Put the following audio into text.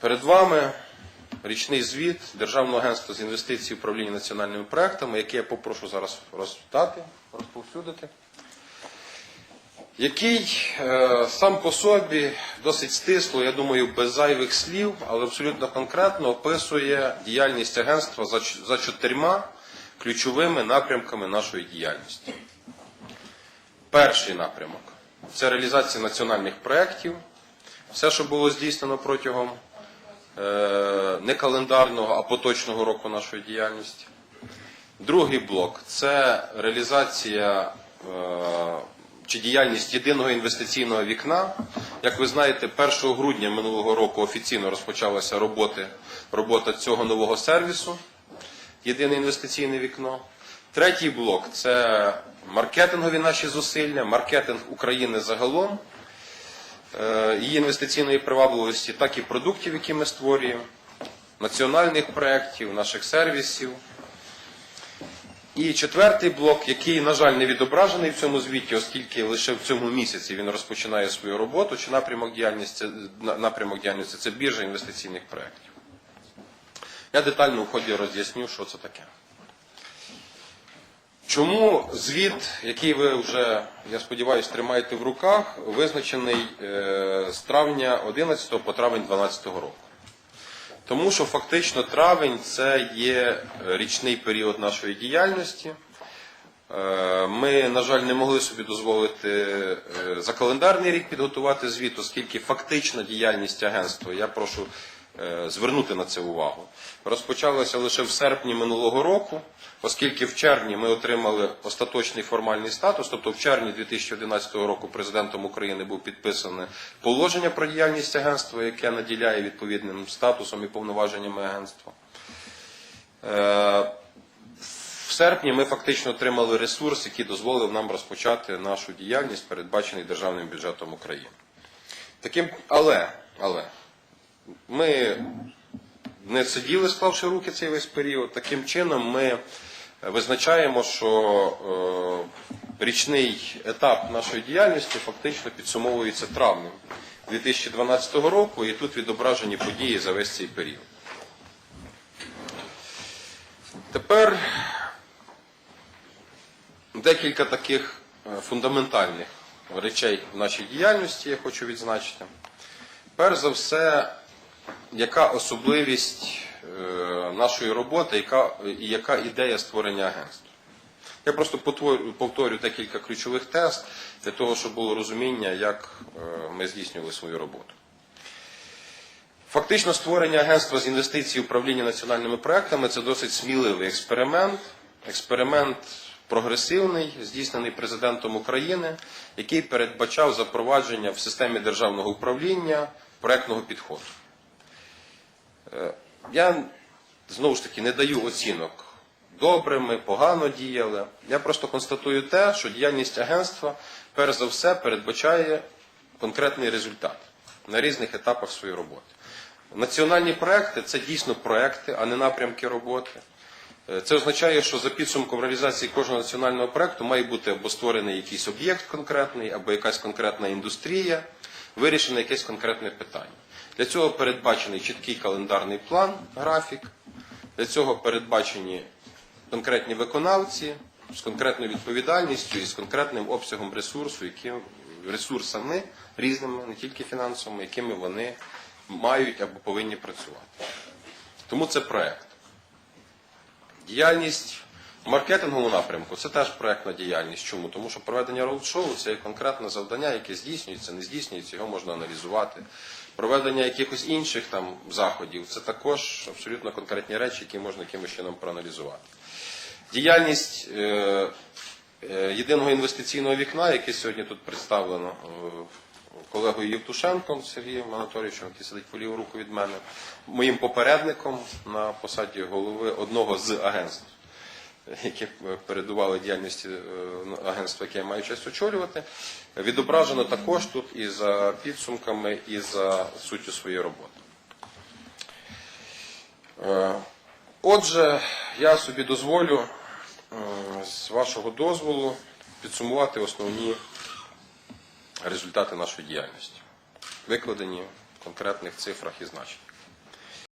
Перед вами річний звіт Державного агентства з інвестицій управління національними проектами, який я попрошу зараз роздати, розповсюдити, який е, сам по собі досить стисло, я думаю, без зайвих слів, але абсолютно конкретно описує діяльність агентства за, за чотирма ключовими напрямками нашої діяльності. Перший напрямок це реалізація національних проєктів. Все, що було здійснено протягом не календарного, а поточного року нашої діяльності. Другий блок це реалізація е, чи діяльність єдиного інвестиційного вікна. Як ви знаєте, 1 грудня минулого року офіційно розпочалася роботи, робота цього нового сервісу єдине інвестиційне вікно. Третій блок це маркетингові наші зусилля, маркетинг України загалом, е, її інвестиційної привабливості, так і продуктів, які ми створюємо, національних проєктів, наших сервісів. І четвертий блок, який, на жаль, не відображений в цьому звіті, оскільки лише в цьому місяці він розпочинає свою роботу, чи напрямок діяльності, напрямок діяльності це біржа інвестиційних проєктів. Я детально в ході роз'ясню, що це таке. Чому звіт, який ви вже, я сподіваюся, тримаєте в руках, визначений е, з травня 11 по травень 12 року? Тому що фактично травень це є річний період нашої діяльності. Е, Ми, на жаль, не могли собі дозволити е, за календарний рік підготувати звіт, оскільки фактична діяльність агентства, я прошу звернути на це увагу, розпочалася лише в серпні минулого року, оскільки в червні ми отримали остаточний формальний статус, тобто в червні 2011 року президентом України був підписане положення про діяльність агентства, яке наділяє відповідним статусом і повноваженнями агентства. Е, в серпні ми фактично отримали ресурс, який дозволив нам розпочати нашу діяльність, передбачений державним бюджетом України. Таким, але, але ми не сиділи, склавши руки цей весь період. Таким чином ми визначаємо, що е, річний етап нашої діяльності фактично підсумовується травнем 2012 року, і тут відображені події за весь цей період. Тепер декілька таких е, фундаментальних речей в нашій діяльності я хочу відзначити. Перш за все, яка особливість е, нашої роботи, і яка ідея створення агентства? Я просто повторю декілька ключових тез для того, щоб було розуміння, як е, ми здійснювали свою роботу. Фактично, створення агентства з інвестицій управління національними проектами це досить сміливий експеримент. Експеримент прогресивний, здійснений президентом України, який передбачав запровадження в системі державного управління проектного підходу. Я знову ж таки не даю оцінок. Добре, ми погано діяли. Я просто констатую те, що діяльність агентства перш за все передбачає конкретний результат на різних етапах своєї роботи. Національні проекти це дійсно проекти, а не напрямки роботи. Е, Це означає, що за підсумком реалізації кожного національного проекту має бути або створений якийсь об'єкт конкретний, або якась конкретна індустрія, вирішене якесь конкретне питання. Для цього передбачений чіткий календарний план, графік. Для цього передбачені конкретні виконавці з конкретною відповідальністю і з конкретним обсягом ресурсу, які, ресурсами різними, не тільки фінансовими, якими вони мають або повинні працювати. Тому це проект. Діяльність в маркетинговому напрямку це теж проектна діяльність. Чому? Тому що проведення роуд-шоу це є конкретне завдання, яке здійснюється, не здійснюється, його можна аналізувати. Проведення якихось інших там заходів це також абсолютно конкретні речі, які можна якимось чином проаналізувати. Діяльність е, е, єдиного інвестиційного вікна, яке сьогодні тут представлено е, колегою Євтушенком Сергієм Анатолійовичем, який сидить по ліву руку від мене, моїм попередником на посаді голови одного з агентств, які передували діяльності е, агентства, яке я маю честь очолювати, відображено також тут і за підсумками, і за суттю своєї роботи. Е, Отже, я собі дозволю е, з вашого дозволу підсумувати основні результати нашої діяльності, викладені в конкретних цифрах і значеннях.